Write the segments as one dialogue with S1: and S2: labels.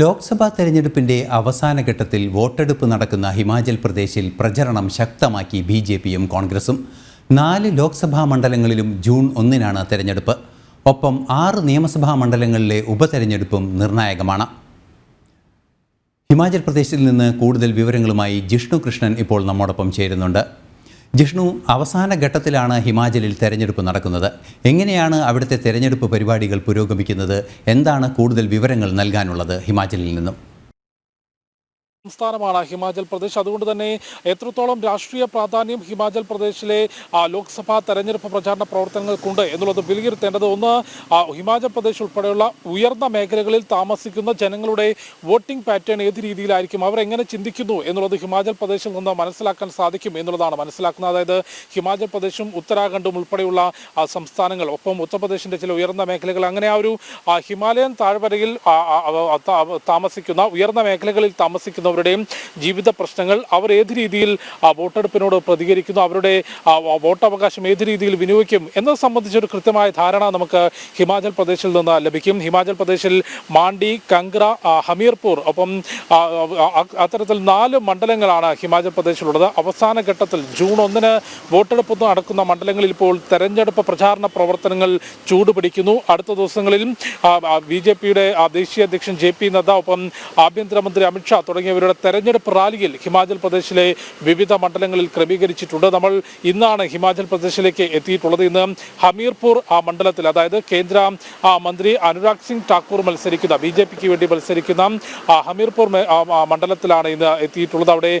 S1: ലോക്സഭാ തെരഞ്ഞെടുപ്പിന്റെ അവസാന ഘട്ടത്തിൽ വോട്ടെടുപ്പ് നടക്കുന്ന ഹിമാചൽ പ്രദേശിൽ പ്രചരണം ശക്തമാക്കി ബി ജെ പിയും കോൺഗ്രസും. നാല് ലോക്സഭാ മണ്ഡലങ്ങളിലും ജൂൺ ഒന്നിനാണ് തെരഞ്ഞെടുപ്പ്. ഒപ്പം ആറ് നിയമസഭാ മണ്ഡലങ്ങളിലെ ഉപതെരഞ്ഞെടുപ്പും നിർണായകമാണ്. ഹിമാചൽ പ്രദേശിൽ നിന്ന് കൂടുതൽ വിവരങ്ങളുമായി ജിഷ്ണു കൃഷ്ണൻ ഇപ്പോൾ നമ്മോടൊപ്പം ചേരുന്നുണ്ട്. ജിഷ്ണു അവസാന ഘട്ടത്തിലാണ് ഹിമാചലിൽ തെരഞ്ഞെടുപ്പ് നടക്കുന്നത്. എങ്ങനെയാണ് അവിടുത്തെ തെരഞ്ഞെടുപ്പ് പരിപാടികൾ പുരോഗമിക്കുന്നത്? എന്താണ് കൂടുതൽ വിവരങ്ങൾ നൽകാനുള്ളത് ഹിമാചലിൽ നിന്നും?
S2: സംസ്ഥാനമാണ് ഹിമാചൽ പ്രദേശ്. അതുകൊണ്ട് തന്നെ എത്രത്തോളം രാഷ്ട്രീയ പ്രാധാന്യം ഹിമാചൽ പ്രദേശിലെ ലോക്സഭാ തെരഞ്ഞെടുപ്പ് പ്രചാരണ പ്രവർത്തനങ്ങൾക്കുണ്ട് എന്നുള്ളത് വിലയിരുത്തേണ്ടത് ഒന്ന് ഹിമാചൽ പ്രദേശ് ഉൾപ്പെടെയുള്ള ഉയർന്ന മേഖലകളിൽ താമസിക്കുന്ന ജനങ്ങളുടെ വോട്ടിംഗ് പാറ്റേൺ ഏത് രീതിയിലായിരിക്കും? അവർ എങ്ങനെ ചിന്തിക്കുന്നു എന്നുള്ളത് ഹിമാചൽ പ്രദേശിൽ നിന്ന് മനസ്സിലാക്കാൻ സാധിക്കും എന്നുള്ളതാണ് മനസ്സിലാക്കുന്നത്. അതായത് ഹിമാചൽ പ്രദേശും ഉത്തരാഖണ്ഡും ഉൾപ്പെടെയുള്ള സംസ്ഥാനങ്ങൾ ഒപ്പം ഉത്തർപ്രദേശിന്റെ ചില ഉയർന്ന മേഖലകൾ അങ്ങനെ ആ ഒരു ഹിമാലയൻ താഴ്വരയിൽ താമസിക്കുന്ന ഉയർന്ന മേഖലകളിൽ താമസിക്കുന്നവരുടെയും ജീവിത പ്രശ്നങ്ങൾ അവർ ഏത് രീതിയിൽ വോട്ടെടുപ്പിനോട് പ്രതികരിക്കുന്നു അവരുടെ വോട്ടവകാശം ഏത് രീതിയിൽ വിനിയോഗിക്കും എന്നത് സംബന്ധിച്ചൊരു കൃത്യമായ ധാരണ നമുക്ക് ഹിമാചൽ പ്രദേശിൽ നിന്ന് ലഭിക്കും. ഹിമാചൽ പ്രദേശിൽ മാണ്ഡി കങ്ക്ര ഹമീർപൂർ ഒപ്പം അത്തരത്തിൽ നാല് മണ്ഡലങ്ങളാണ് ഹിമാചൽ പ്രദേശിലുള്ളത്. അവസാന ഘട്ടത്തിൽ ജൂൺ ഒന്നിന് വോട്ടെടുപ്പ് നടക്കുന്ന മണ്ഡലങ്ങളിൽ ഇപ്പോൾ തെരഞ്ഞെടുപ്പ് പ്രചാരണ പ്രവർത്തനങ്ങൾ ചൂടുപിടിക്കുന്നു. അടുത്ത ദിവസങ്ങളിൽ ബി ജെ പിയുടെ ദേശീയ അധ്യക്ഷൻ ജെ പി നദ്ദ ഒപ്പം ആഭ്യന്തരമന്ത്രി അമിത്ഷാ തുടങ്ങിയവരുടെ തെരഞ്ഞെടുപ്പ് റാലിയിൽ ഹിമാചൽ പ്രദേശിലെ വിവിധ മണ്ഡലങ്ങളിൽ ക്രമീകരിച്ചിട്ടുണ്ട്. നമ്മൾ ഇന്നാണ് ഹിമാചൽ പ്രദേശിലേക്ക് എത്തിയിട്ടുള്ളത്. ഇന്ന് ഹമീർപൂർ ആ മണ്ഡലത്തിൽ അതായത് കേന്ദ്ര മന്ത്രി അനുരാഗ് സിംഗ് ഠാക്കൂർ മത്സരിക്കുന്ന ബി ജെ പിക്ക് വേണ്ടി മത്സരിക്കുന്ന ഹമീർപൂർ മണ്ഡലത്തിലാണ് ഇന്ന് എത്തിയിട്ടുള്ളത്. അവിടെ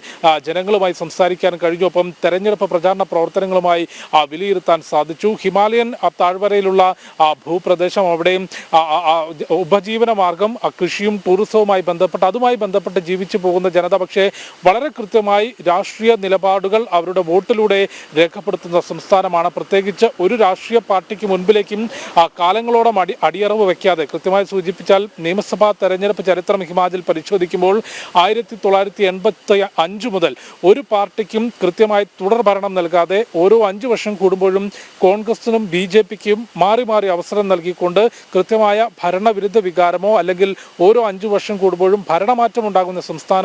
S2: ജനങ്ങളുമായി സംസാരിക്കാൻ കഴിഞ്ഞു. ഒപ്പം തെരഞ്ഞെടുപ്പ് പ്രചാരണ പ്രവർത്തനങ്ങളുമായി വിലയിരുത്താൻ സാധിച്ചു. ഹിമാലയൻ താഴ്വരയിലുള്ള ഭൂപ്രദേശം അവിടെ ഉപജീവന മാർഗം കൃഷിയും ടൂറിസവുമായി ബന്ധപ്പെട്ട് അതുമായി ബന്ധപ്പെട്ട് ജീവിച്ചു ജനത. പക്ഷേ വളരെ കൃത്യമായി രാഷ്ട്രീയ നിലപാടുകൾ അവരുടെ വോട്ടിലൂടെ രേഖപ്പെടുത്തുന്ന സംസ്ഥാനമാണ്. പ്രത്യേകിച്ച് ഒരു രാഷ്ട്രീയ പാർട്ടിക്ക് മുൻപിലേക്കും കാലങ്ങളോളം അടി അടിയറവ് വയ്ക്കാതെ കൃത്യമായി സൂചിപ്പിച്ചാൽ നിയമസഭാ തെരഞ്ഞെടുപ്പ് ചരിത്രം ഹിമാചൽ പരിശോധിക്കുമ്പോൾ ആയിരത്തി തൊള്ളായിരത്തി എൺപത്തി അഞ്ച് മുതൽ ഒരു പാർട്ടിക്കും കൃത്യമായി തുടർ ഭരണം നൽകാതെ ഓരോ അഞ്ച് വർഷം കൂടുമ്പോഴും കോൺഗ്രസിനും ബി ജെ പിക്കും മാറി മാറി അവസരം നൽകിക്കൊണ്ട് കൃത്യമായ ഭരണവിരുദ്ധ വികാരമോ അല്ലെങ്കിൽ ഓരോ അഞ്ചു വർഷം കൂടുമ്പോഴും ഭരണമാറ്റം ഉണ്ടാകുന്ന സംസ്ഥാനമാണ്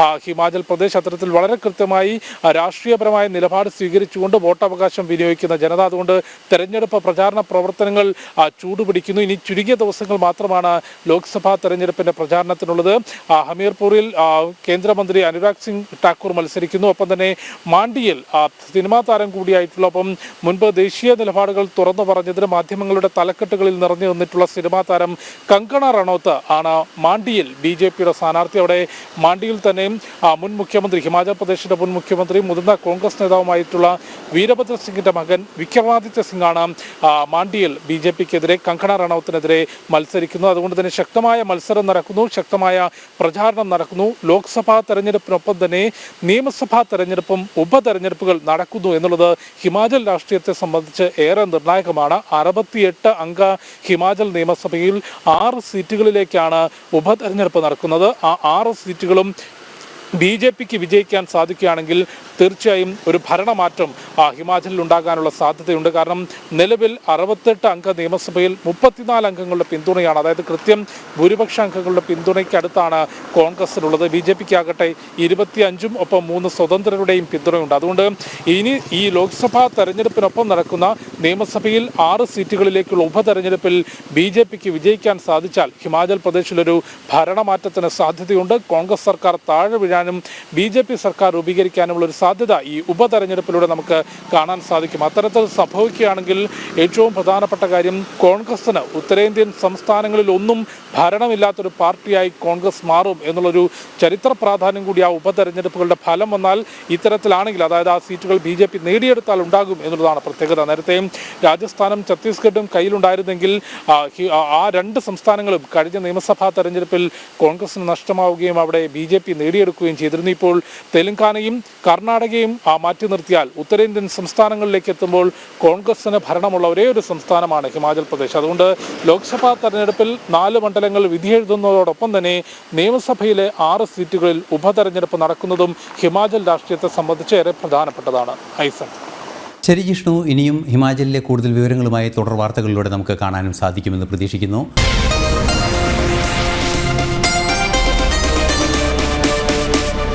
S2: ആ, ഹിമാചൽ പ്രദേശ് അത്തരത്തിൽ വളരെ കൃത്യമായി രാഷ്ട്രീയപരമായ നിലപാട് സ്വീകരിച്ചുകൊണ്ട് വോട്ടവകാശം വിനിയോഗിക്കുന്ന ജനത. അതുകൊണ്ട് തെരഞ്ഞെടുപ്പ് പ്രചാരണ പ്രവർത്തനങ്ങൾ ചൂടുപിടിക്കുന്നു. ഇനി ചുരുങ്ങിയ ദിവസങ്ങൾ മാത്രമാണ് ലോക്സഭാ തെരഞ്ഞെടുപ്പിന്റെ പ്രചാരണത്തിനുള്ളത്. ഹമീർപൂരിൽ കേന്ദ്രമന്ത്രി അനുരാഗ് സിംഗ് ഠാക്കൂർ മത്സരിക്കുന്നു. ഒപ്പം തന്നെ മാണ്ഡിയിൽ സിനിമാ താരം കൂടിയായിട്ടുള്ള ഒപ്പം മുൻപ് ദേശീയ നിലപാടുകൾ തുറന്നു പറഞ്ഞതിന് മാധ്യമങ്ങളുടെ തലക്കെട്ടുകളിൽ നിറഞ്ഞു നിന്നിട്ടുള്ള സിനിമാ താരം കങ്കണ റണോത്ത് ആണ് മാണ്ഡിയിൽ ബി ജെ പിയുടെ സ്ഥാനാർത്ഥി. അവിടെ മാണ്ഡിയിൽ തന്നെയും മുൻ മുഖ്യമന്ത്രി ഹിമാചൽ പ്രദേശിന്റെ മുൻ മുഖ്യമന്ത്രി മുതിർന്ന കോൺഗ്രസ് നേതാവുമായിട്ടുള്ള വീരഭദ്ര സിംഗിന്റെ മകൻ വിക്രമാദിത്യ സിംഗാണ് മാണ്ഡിയിൽ ബി ജെ പിക്കെതിരെ കങ്കണ റണൌത്തിനെതിരെ മത്സരിക്കുന്നത് അതുകൊണ്ട് തന്നെ ശക്തമായ മത്സരം നടക്കുന്നു ശക്തമായ പ്രചാരണം നടക്കുന്നു. ലോക്സഭാ തെരഞ്ഞെടുപ്പിനൊപ്പം തന്നെ നിയമസഭാ തെരഞ്ഞെടുപ്പും ഉപതെരഞ്ഞെടുപ്പുകൾ നടക്കുന്നു എന്നുള്ളത് ഹിമാചൽ രാഷ്ട്രീയത്തെ സംബന്ധിച്ച് ഏറെ നിർണായകമാണ്. അറുപത്തിയെട്ട് അംഗ ഹിമാചൽ നിയമസഭയിൽ ആറ് സീറ്റുകളിലേക്കാണ് ഉപതെരഞ്ഞെടുപ്പ് നടക്കുന്നത്. ആ ആറ് സീറ്റുകളും ബി ജെ പിക്ക് വിജയിക്കാൻ സാധിക്കുകയാണെങ്കിൽ തീർച്ചയായും ഒരു ഭരണമാറ്റം ആ, ഹിമാചലിൽ ഉണ്ടാകാനുള്ള സാധ്യതയുണ്ട്. കാരണം നിലവിൽ അറുപത്തെട്ട് അംഗ നിയമസഭയിൽ മുപ്പത്തിനാല് അംഗങ്ങളുടെ പിന്തുണയാണ്. അതായത് കൃത്യം ഭൂരിപക്ഷ അംഗങ്ങളുടെ പിന്തുണയ്ക്ക് അടുത്താണ് കോൺഗ്രസിനുള്ളത്. ബി ജെ പിക്ക് ആകട്ടെ ഇരുപത്തി അഞ്ചും ഒപ്പം മൂന്ന് സ്വതന്ത്രരുടെയും പിന്തുണയുണ്ട്. അതുകൊണ്ട് ഇനി ഈ ലോക്സഭാ തെരഞ്ഞെടുപ്പിനൊപ്പം നടക്കുന്ന നിയമസഭയിൽ ആറ് സീറ്റുകളിലേക്കുള്ള ഉപതെരഞ്ഞെടുപ്പിൽ ബി ജെ പിക്ക് വിജയിക്കാൻ സാധിച്ചാൽ ഹിമാചൽ പ്രദേശിലൊരു ഭരണമാറ്റത്തിന് സാധ്യതയുണ്ട്. കോൺഗ്രസ് സർക്കാർ താഴെ വീഴാനും ബി ജെ പി സർക്കാർ രൂപീകരിക്കാനുമുള്ള ഒരു സാധ്യത ഈ ഉപതെരഞ്ഞെടുപ്പിലൂടെ നമുക്ക് കാണാൻ സാധിക്കും. അത്തരത്തിൽ സംഭവിക്കുകയാണെങ്കിൽ ഏറ്റവും പ്രധാനപ്പെട്ട കാര്യം കോൺഗ്രസിന് ഉത്തരേന്ത്യൻ സംസ്ഥാനങ്ങളിൽ ഒന്നും ഭരണമില്ലാത്തൊരു പാർട്ടിയായി കോൺഗ്രസ് മാറും എന്നുള്ളൊരു ചരിത്ര പ്രാധാന്യം കൂടി ആ ഉപതെരഞ്ഞെടുപ്പുകളുടെ ഫലം വന്നാൽ ഇത്തരത്തിലാണെങ്കിൽ അതായത് ആ സീറ്റുകൾ ബി ജെ പി നേടിയെടുത്താൽ ഉണ്ടാകും എന്നുള്ളതാണ് പ്രത്യേകത. നേരത്തെ രാജസ്ഥാനും ഛത്തീസ്ഗഡും കയ്യിലുണ്ടായിരുന്നെങ്കിൽ ആ, രണ്ട് സംസ്ഥാനങ്ങളും കഴിഞ്ഞ നിയമസഭാ തെരഞ്ഞെടുപ്പിൽ കോൺഗ്രസിന് നഷ്ടമാവുകയും അവിടെ ബി ജെ നേടിയെടുക്കുകയും ചെയ്തിരുന്നു. ഇപ്പോൾ തെലങ്കാനയും കർണാടകയും മാറ്റി നിർത്തിയാൽ ഉത്തരേന്ത്യൻ സംസ്ഥാനങ്ങളിലേക്ക് എത്തുമ്പോൾ കോൺഗ്രസിന് ഭരണമുള്ള ഒരേ ഒരു സംസ്ഥാനമാണ് ഹിമാചൽ പ്രദേശ്. അതുകൊണ്ട് ലോക്സഭാ തെരഞ്ഞെടുപ്പിൽ നാല് മണ്ഡലങ്ങൾ വിധിയെഴുതുന്നതോടൊപ്പം തന്നെ നിയമസഭയിലെ ആറ് സീറ്റുകളിൽ ഉപതെരഞ്ഞെടുപ്പ് നടക്കുന്നതും ഹിമാചൽ രാഷ്ട്രീയത്തെ സംബന്ധിച്ച് ഏറെ പ്രധാനപ്പെട്ടതാണ്. ഐസൺ.
S1: ശരി ജിഷ്ണു ഇനിയും ഹിമാചലിലെ കൂടുതൽ വിവരങ്ങളുമായി തുടർ വാർത്തകളിലൂടെ നമുക്ക് കാണാനും സാധിക്കുമെന്ന് പ്രതീക്ഷിക്കുന്നു.